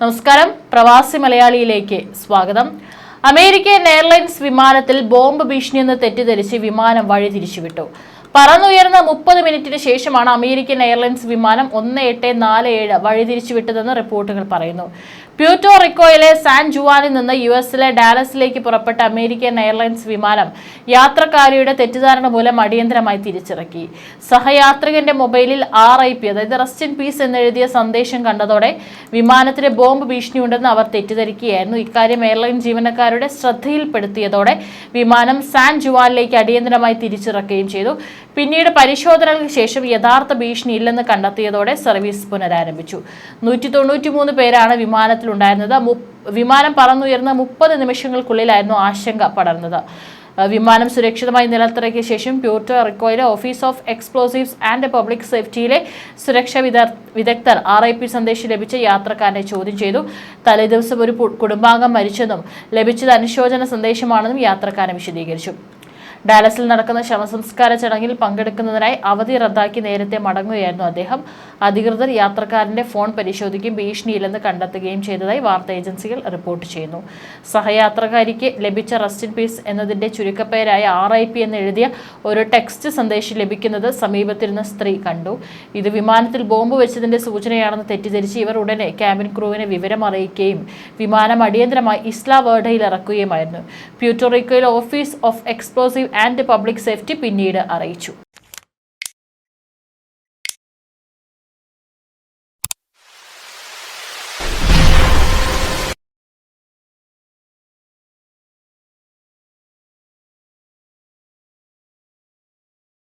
നമസ്കാരം. പ്രവാസി മലയാളിയിലേക്ക് സ്വാഗതം. അമേരിക്കൻ എയർലൈൻസ് വിമാനത്തിൽ ബോംബ് ഭീഷണിയെന്ന് തെറ്റിദ്ധരിച്ച് വിമാനം വഴി തിരിച്ചുവിട്ടു. പറന്നുയർന്ന മുപ്പത് മിനിറ്റിന് ശേഷമാണ് അമേരിക്കൻ എയർലൈൻസ് വിമാനം ഒന്ന് എട്ട് നാല് ഏഴ് വഴിതിരിച്ചുവിട്ടതെന്ന് റിപ്പോർട്ടുകൾ പറയുന്നു. പ്യൂട്ടോ റിക്കോയിലെ സാൻ ജുവാനിൽ നിന്ന് യു എസിലെ ഡാലസിലേക്ക് പുറപ്പെട്ട അമേരിക്കൻ എയർലൈൻസ് വിമാനം യാത്രക്കാരിയുടെ തെറ്റിദ്ധാരണ മൂലം അടിയന്തരമായി തിരിച്ചിറക്കി. സഹയാത്രികന്റെ മൊബൈലിൽ ആർ ഐ പി അതായത് റെസ്റ്റ് ഇൻ പീസ് എന്നെഴുതിയ സന്ദേശം കണ്ടതോടെ വിമാനത്തിന് ബോംബ് ഭീഷണിയുണ്ടെന്ന് അവർ തെറ്റിദ്ധരിക്കുകയായിരുന്നു. ഇക്കാര്യം എയർലൈൻ ജീവനക്കാരുടെ ശ്രദ്ധയിൽപ്പെടുത്തിയതോടെ വിമാനം സാൻ ജുവാനിലേക്ക് അടിയന്തരമായി തിരിച്ചിറക്കുകയും ചെയ്തു. പിന്നീട് പരിശോധനകൾക്ക് ശേഷം യഥാർത്ഥ ഭീഷണി ഇല്ലെന്ന് കണ്ടെത്തിയതോടെ സർവീസ് പുനരാരംഭിച്ചു. നൂറ്റി പേരാണ് വിമാനത്തിലുണ്ടായിരുന്നത് മു- വിമാനം പറന്നുയർന്ന മുപ്പത് നിമിഷങ്ങൾക്കുള്ളിലായിരുന്നു ആശങ്ക പടർന്നത്. വിമാനം സുരക്ഷിതമായി നിലത്തിറക്കിയ ശേഷം Puerto റിക്കോയിലെ office of explosives and public സേഫ്റ്റിയിലെ സുരക്ഷാ വിദ വിദഗ്ധർ ആർ ഐ പി സന്ദേശം ലഭിച്ച യാത്രക്കാരനെ ചോദ്യം ചെയ്തു. തലേദിവസം ഒരു കുടുംബാംഗം മരിച്ചെന്നും ലഭിച്ചത് അനുശോചന സന്ദേശമാണെന്നും യാത്രക്കാരൻ വിശദീകരിച്ചു. ഡാലസിൽ നടക്കുന്ന ശവസംസ്കാര ചടങ്ങിൽ പങ്കെടുക്കുന്നതിനായി അവധി റദ്ദാക്കി നേരത്തെ മടങ്ങുകയായിരുന്നു അദ്ദേഹം. അധികൃതർ യാത്രക്കാരന്റെ ഫോൺ പരിശോധിക്കുകയും ഭീഷണിയില്ലെന്ന് കണ്ടെത്തുകയും ചെയ്തതായി വാർത്താ ഏജൻസികൾ റിപ്പോർട്ട് ചെയ്യുന്നു. സഹയാത്രക്കാരിക്ക് ലഭിച്ച റെസ്റ്റ് ഇൻ പീസ് എന്നതിന്റെ ചുരുക്കപ്പേരായ ആർ ഐ പി എന്ന് എഴുതിയ ഒരു ടെക്സ്റ്റ് സന്ദേശം ലഭിക്കുന്നത് സമീപത്തിരുന്ന സ്ത്രീ കണ്ടു. ഇത് വിമാനത്തിൽ ബോംബ് വെച്ചതിന്റെ സൂചനയാണെന്ന് തെറ്റിദ്ധരിച്ച് ഇവർ ഉടനെ ക്യാബിൻ ക്രൂവിനെ വിവരം അറിയിക്കുകയും വിമാനം അടിയന്തരമായി ഇസ്ലാ വേർഡയിൽ ഇറക്കുകയുമായിരുന്നു. പ്യൂട്ടോറിക്കോയിൽ office of explosive and public safety പിന്നീട് അറിയിച്ചു